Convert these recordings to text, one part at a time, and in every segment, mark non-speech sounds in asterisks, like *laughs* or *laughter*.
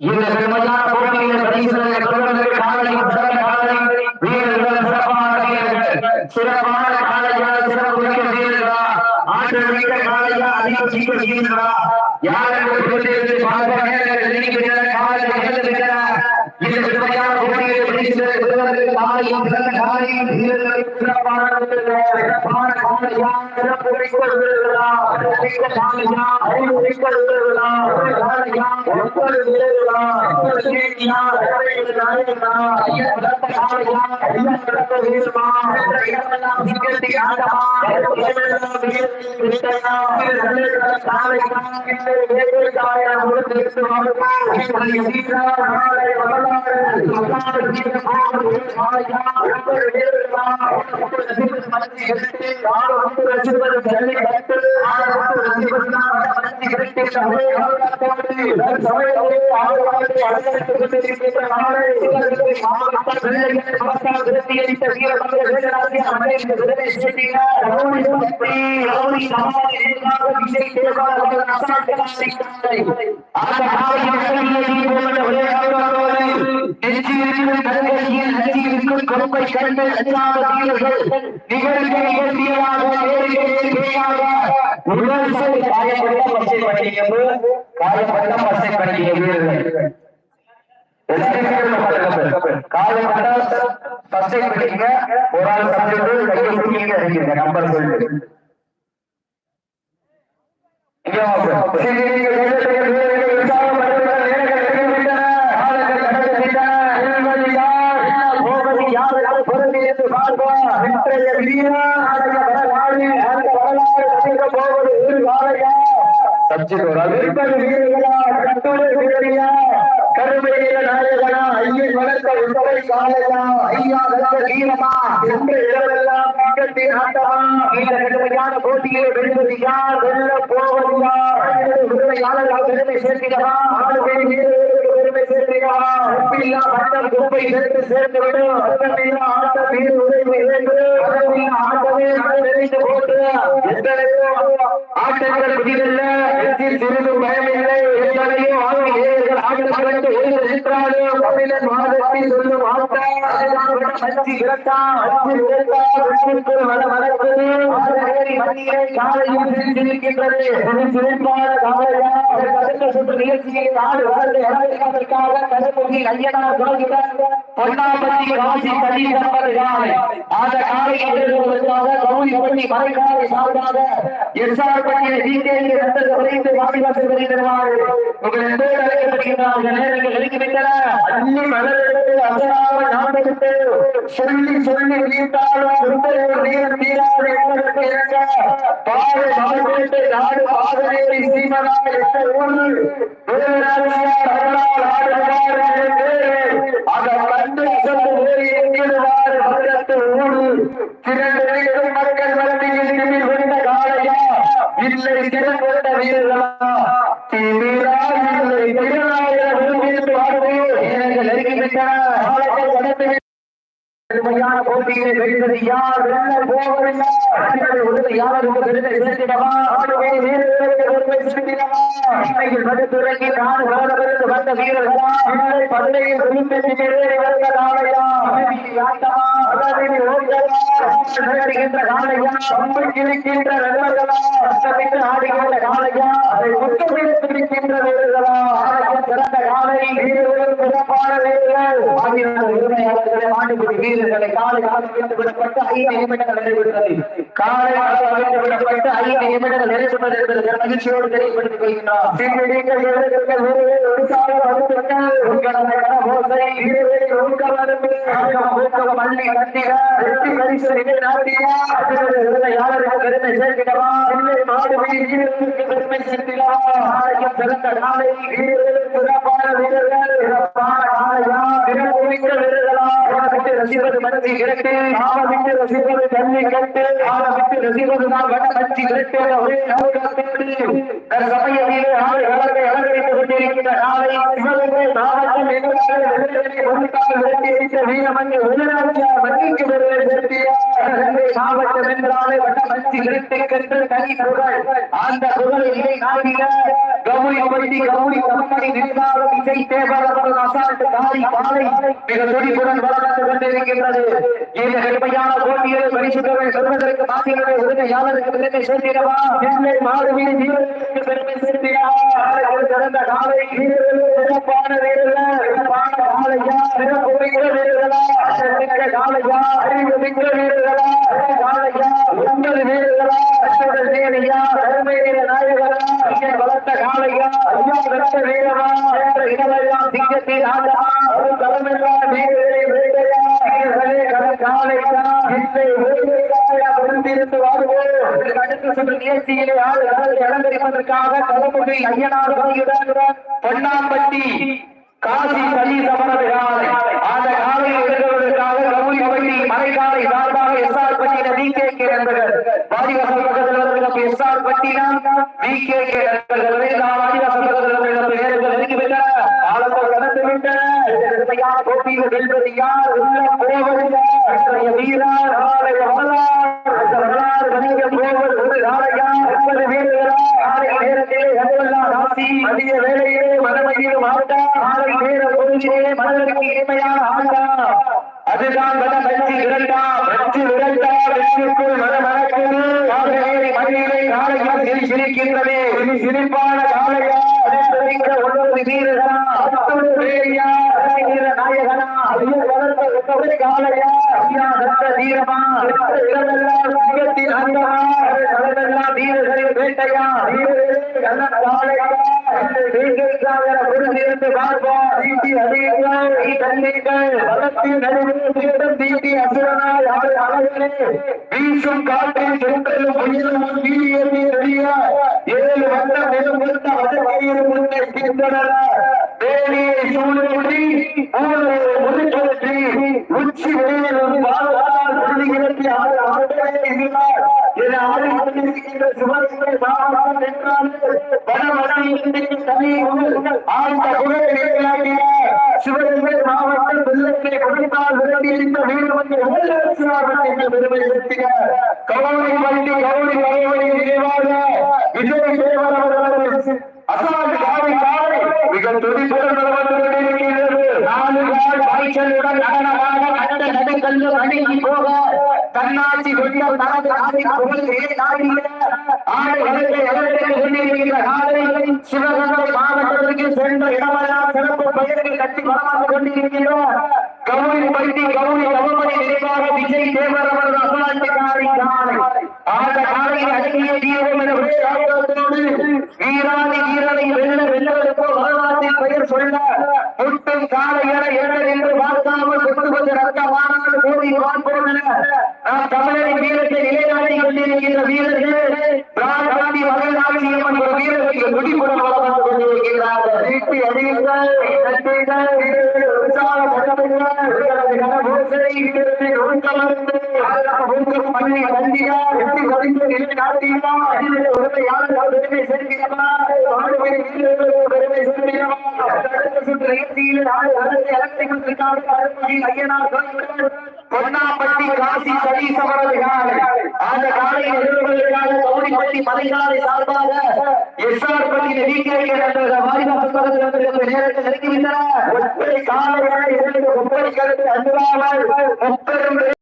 இந்த பெருமையான போட்டியில் பரிசுகளை பெறுவதற்கு காலை சிறந்த காலை வீரர்கள் சிறப்பான வீரர்கள் சிறப்பான காலையா சிறப்பு மிக்க வீரர்களா? ஆற்றல் மிக்க காலையா அதிகம் சீக்கிரம் வீரர்களா? யார் என்று போட்டியிட்டு காலை இழந்துவிட்டன இந்த பெருமையான போட்டியில் பரிசுகளை பெறுவதற்கு காலையும் சிறந்த காலையும் வீரர்கள் சிறப்பான வீரர்கள் சிறப்பான காலையா சிறப்பு மிக்க வீரர்களா மிக்க காலையா அறிவு மிக்க வீரர்களா காலையா ஒவ்வொரு வீரர்களா ஒவ்வொரு வீரர்களா ஒவ்வொரு நாயகனா ஐயா சிறந்த காலையா ஐயா சிறந்த வீரமா இடமெல்லாம் சிங்கத்தி ஆட்டமா இடமெல்லாம் வீரர்கள் விட்டனா காலையா இந்த வேலைக்காயா ஒரு தேசம் ஆகுமா இந்த வீரா நாளை வரலாறு வரலாறு வீரமா காலையா ஒவ்வொரு வீரர்களா ஒவ்வொரு வீரர்கள் மனதை எடுத்து ஆறு ஒன்று ரசிப்பது ஜல்லி கட்டு ஆறு ஒன்று इसकी में धन के लिए अच्छी बिस्कुट करो कोई कल में अच्छा बदल हो निगल के निगल दिया आगे निगल के निगल दिया आगे उधर से कार्य बंदा पसे पड़ी है वो कार्य बंदा पसे पड़ी है वीर ने इसके लिए मतलब कार्य बंदा पसे पड़ी है, और आज सबसे दूर लगे हुए हैं नंबर बोल दे। ये हो गया इसी के लिए கருமையில நாயகனா? ஐயன் வளர்த்த உண்டவை காலையா? ஐயா வளர்த்த வீரமா? என்று இரவெல்லாம் ஆட்டமா? இந்த கடுமையான போட்டியை வெல்வது யார்? வெல்ல போவது யார்? பெருமை சேர்த்திடவா? வட்டம் குப்பை சேர்த்து சேர்த்துவிடும். அர்த்தமில்லா ஆட்டம் வீடு உதவி இழந்து, அர்த்தமில்லா ஆட்டமே நிறைந்து போட்டு, எத்தனையோ ஆட்டங்கள் புதிதல்ல, வெற்றில் சிறிதும் பயமில்லை. எத்தனையோ ஆளுமை வீரர்கள் ஆட்டம் கலந்து எழுந்து நின்றாலும், தமிழன் மாதத்தில் சொல்லும் ஆட்டம், அதுதான் விரட்டான், மச்சி விரட்டான், உள்ளுக்குள் வட வளர்ப்பது, ஆறுநேரி காலையில் சிரித்திருக்கின்றது. சிரிப்பான காலையா? அதற்கு அடுத்த சுற்று நிகழ்ச்சியில் நாடு வளர்ந்து வரவேற்பதற்காக கருப்பொங்கி ஐயனார் துறவியுடன் பொன்னாம்பட்டி காசி தனி சம்பத காலை அந்த காலை எதிர்கொள்வதற்காக கௌரிப்பட்டி மறைக்காலை சார்பாக எஸ்ஆர் குறைந்து வாடிவாசல் வருகிறார்கள் உங்கள் எந்தோடு அழைக்கப்படுகிறார்கள் நேரங்கள் நெருங்கிவிட்டன அள்ளி அசராமல் நாடெடுத்து சொல்லி சொல்லி வீட்டாலும் சுந்தரோடு வீரன் வீராது என்பதற்கு இறங்க பாடு மலர்ந்து நாடு பாதநேரி சீமனாய் என்ற ஊரில். வேலுநாச்சியார் கண்டு அசந்து எங்கிடுவார் மதுரத்து திரண்டு கடுமையான போட்டியை யார்? வெல்ல போவதில்லை. ஆண்கள் சேர்த்திடவா நான் வளர்ந்து வந்த வீரர்களா? காலையா? நடக்கின்ற காலையா? கிழிக்கின்ற வெள்ளர்களா? ஆடுகின்ற காலையா? அதை வீரர்களா? சிறந்த காலை. வீரர்கள் சிறப்பான வீரர்கள் ஆகியோர் ஆண்டுபிடி வீரர்களை காலை ஆரம்பித்து விடப்பட்டு ஐந்து நிமிடங்கள் நிறைவேறுகிறது காலை ஆரம்பித்து விடப்பட்டு ஐந்து நிமிடங்கள் நிறைவேறுவது என்பது மகிழ்ச்சியோடு தெரியப்படுத்திக் வெற்றி பரிசு நிலைநாட்டிய யாருக்கு பெருமை சேர்க்கிறவா இல்லை மாடு வீரர்களுக்கு பெருமை சேர்க்கிறவா ஆலயம் சிறந்த காலை வீரர்கள் சிறப்பான வீரர்கள். சிறப்பான காலையா சிறப்பு வீரர்களா? ரசிப்பது மனசு கிடக்கு ஆரம்பித்து ரசிப்பது தண்ணி கட்டு ஆரம்பித்து ரசிப்பது நான் வட மச்சி கிடக்கு ஒரே சமயத்திலே ஆறு வளர்ந்து அலங்கரித்துக் கொண்டிருக்கின்ற நாளை சிவகங்கை மாவட்டம் எங்களுக்காக வீரமணி வெளிநாட்டு மன்னிக்கு வருவது செலுத்திய சிவகங்கை மாவட்டம் என்றாலே வட மச்சி கிடக்கு தனி குரல். அந்த புகழை இதை நாடிய கௌரி பட்டி கௌரி கம்பெனி நிர்வாகம் இசை தேவரவர்கள் அசால்ட் காரி பாலை மிக துடிப்புடன் வளர்ந்து கொண்டிருக்கின்றது. இந்த கடுமையான போட்டியை பரிசுகளை சொல்வதற்கு மாத்திரமே உடனே பெருமை சேர்த்திடவா? நெல்லை மாறுவீடு வீரர்களுக்கு பெருமை சேர்த்தியா சிறந்த காலை வீரர்கள் சிறப்பான வீரர்கள்? சிறப்பான காலையா? சிறப்புமிக்க வீரர்களா? காலையா? அறிவு மிக்க வீரர்களா காலையா? ஒன்பது வீரர்களா? ஐயா வீரமா இடமெல்லாம் சிங்கத்தில் ஆண்டவா ஒரு தலைமெல்லாம் வீரர்களை வேட்டையா காலையா இல்லை பொருந்திருந்து வாழ்வோம் அடுத்த சுற்று நிகழ்ச்சியிலே ஆறு கடலை தலைமுறை ஐயனார் கோயிலுடன் பொன்னாம்பட்டி காசி சலி சமரது காலை அந்த காலையை எடுக்கிறதற்காக மலைக்காலை சார்பாக எஸ்ஆர் பட்டின வி கே பாதிவசம் நண்பர்கள் வாடிவாசல் பக்கத்தில் இருக்கிற SR Pattinam V K K நண்பர்கள் நாம் ஆதிவாச பக்கத்தில் நேரங்கள் நெருங்கி ஆளுநர் கடந்து விட்டன. போட்டியில் வெல்வது யார்? உள்ள போவதில்லை. வீரர் நாளை வரலாறு வரலாறு போவது ஒரு நாளையா? வீரர்களா நேரத்திலே ராசி மதிய நேர மனதிற்கு இனிமையான ஆண்டா? அதுதான் வட விரண்டா வெற்றி விரண்டா? வெற்றிக்குள் சிரி சிரிக்கின்றது. இனி சிரிப்பான காலையா வீரர்களா. நாயகனா. வளர்ந்த காலையா ஐயா வீரமா. அங்கமா. வீரர்களின் வேட்டையா. வீரர்களே நல்ல காலையா வேங்கைக்காக பொருளிருந்து பார்ப்போம் தீட்டி அதிகங்கள் தண்ணீர்கள் வளர்த்தி நடுவில் தீட்டி அசுரனாய் ஆறு அழகனே. வீசும் காற்றில் சென்றலும் புயலும் வீரியமே அறிய ஏழு வந்த மெலும் வடக்கையில் முன்னே தீர்ந்தன வேலியை சூழ்நிலை ஊழலை முதுகெழுத்தி உச்சி வெளியிலும் வாழ்வால் உறுதியிழத்தி ஆறு அவர்களே இருந்தார் என ஆடிக்கொண்டிருக்கின்ற சுபங்களை மாவட்டம் என்றாலே வனவனையின் தனி ஆழ்ந்த குரலை சிவகங்கை மாவட்டம் வெள்ளத்தை கொடுத்தால் விரட்டியிருந்த வீரமணி வெள்ளரசியார்கள் என்ற பெருமை வண்டி வரைவழி நினைவாக விஜய் தேவர் அவர்கள் அசால் காவி காலை மிக துடிப்புடன் நடந்து கொண்டிருக்கிறது நாலு கால் பாய்ச்சலுடன் நடனமாக கட்ட நடுக்கல்லு அணுகி போக தன்னாட்சி கொண்ட தனது ஆதி புகழே நாடிய ஆடு கொண்டிருக்கின்ற நாளை சிவகங்கை மாவட்டத்திற்கு சென்ற இடமெல்லாம் சிறப்பு பெயர்கள் கட்டி கொண்டிருக்கின்றோம் கவுனி பைத்தி கவுனி விஜய் தேவர் அவரது அசால்ட்டுக்காரி காலை ஆக காலையில் அடங்கிய தீரம் என ஒரே வீராதி வீரனை வெல்ல வெல்லவருக்கோ வரலாற்றில் பெயர் சொல்ல முட்டும் காலை என என்ன என்று பார்க்காமல் கொண்டு வந்து ரத்தமானால் கோடி வாழ்வோம் என நாம் தமிழரின் வீரத்தை நிலைநாட்டிக் கொண்டிருக்கின்ற வீரர்கள் ஒழுங்கும் பண்ணி வந்தியா எப்படி வலிந்து நிலைநாட்டியா அதிலே யாரும் பெருமை ஆளுமை பெருமை சுற்று நிகழ்ச்சியில் அருள்மொழி ஐயனார் காசி சளி சமரது காலை அந்த காலையில் கவுனிப்பட்டி மலைகாலை சார்பாக எஸ்ஆர் பட்டி நெறிக்கைகள் வாரிவாசல் பக்கத்தில் நேரத்தில் நெருங்கிவிட்டன ஒற்றை காலையான இரண்டு ஒப்படை கருத்து அன்புறாமல் முப்பெரும்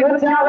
யோசனை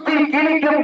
கழுத்தில் கிழிக்கும்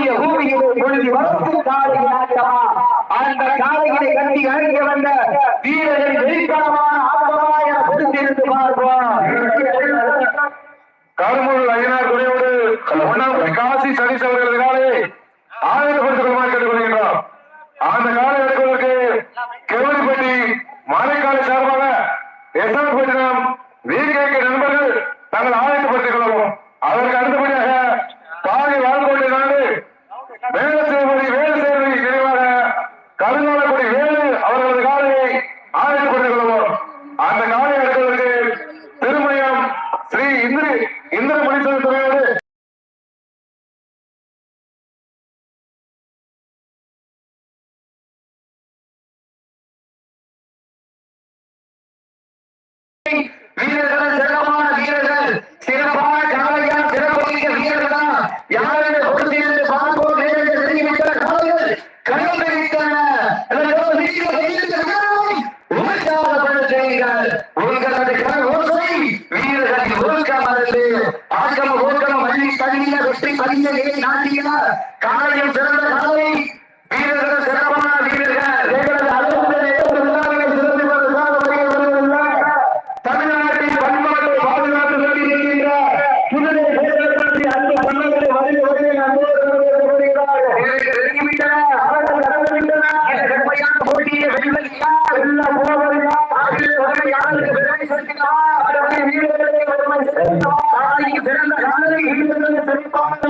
நம்முடைய பூமியிலே பொழுது வரும் காலை அந்த காலையிலே கட்டி அணிந்து வந்த வீரர்கள் வெளிப்படமான ஆத்மமா என பார்ப்போம். கருமூர் ஐயனார் துறையோடு ஒன்றாம் காசி சதீஷ் அவர்களுக்காலே ஆதரவு ஆகம ஓகம வள்ளி கல்விய வெற்றி பதிய நிலை நாட்டியார் காலையும் சிறந்த கலை வீரர்கள் சிறப்பான வீரர்கள் தமிழ்நாட்டின் பண்பாடு பாதுகாத்து கொண்டிருக்கின்றார் அன்பு பண்ணங்களை வருகை வருகை போட்டியை தாயின் பிறந்த நாளை ஈடுபடுவது சிறப்பாக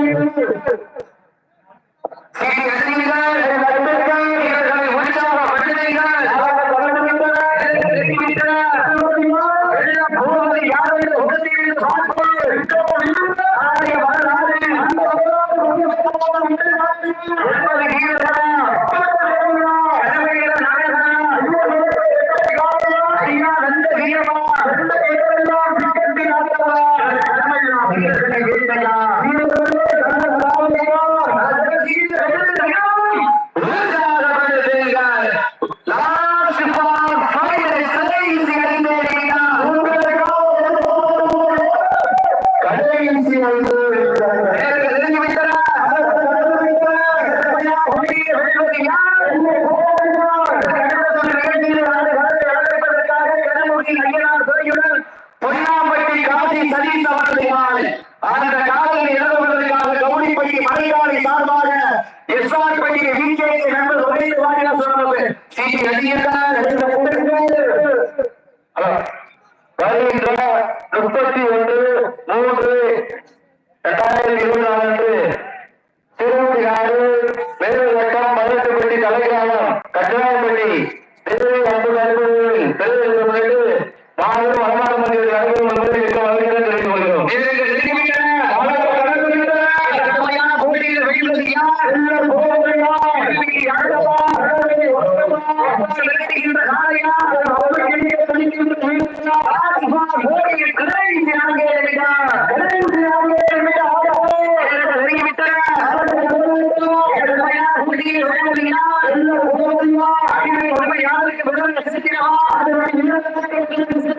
Thank *laughs* you.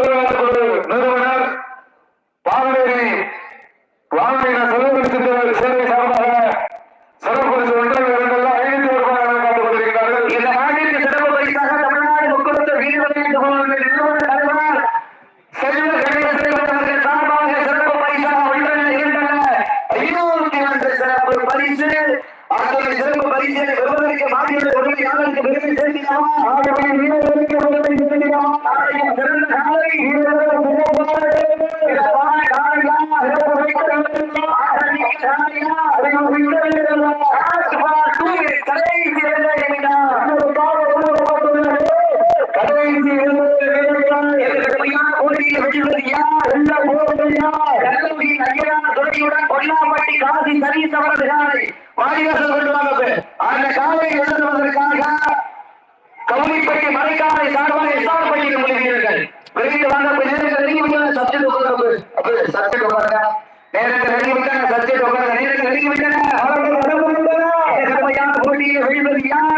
Hallelujah.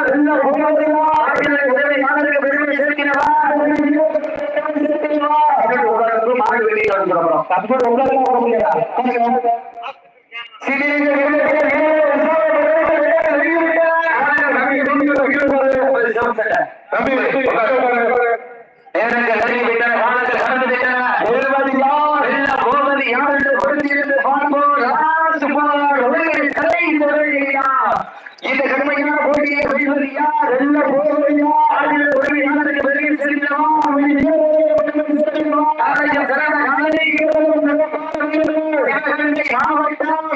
சிறிய யார் வெல்ல போவது யார் ஆட்சியாளர் உடனே யாருக்கு பெருமை சேர்க்கிறவா சப்ஜெக்ட் உட்காருங்க மாடு வெளியே வந்து சொல்றோம் சப்ஜெக்ட் உட்காருங்க வர முடியாதா தம்பி உட்காரு. நேரங்கள் நெருங்கி விட்டன காலங்கள் கடந்து விட்டன வெல்வது யார் வெல்ல போவது யார் என்று பொருந்திருந்து பார்ப்போம் லாஸ்ட் பால் உலகில் கடைசி உலகியா இந்த கடுமையான போட்டியை வெல்வது யார் வெல்ல போவது யார் அதில் உரிமையாளருக்கு பெரிய செல்வமா ஆலயம் சிறந்த காலை சிவகங்கை மாவட்டம்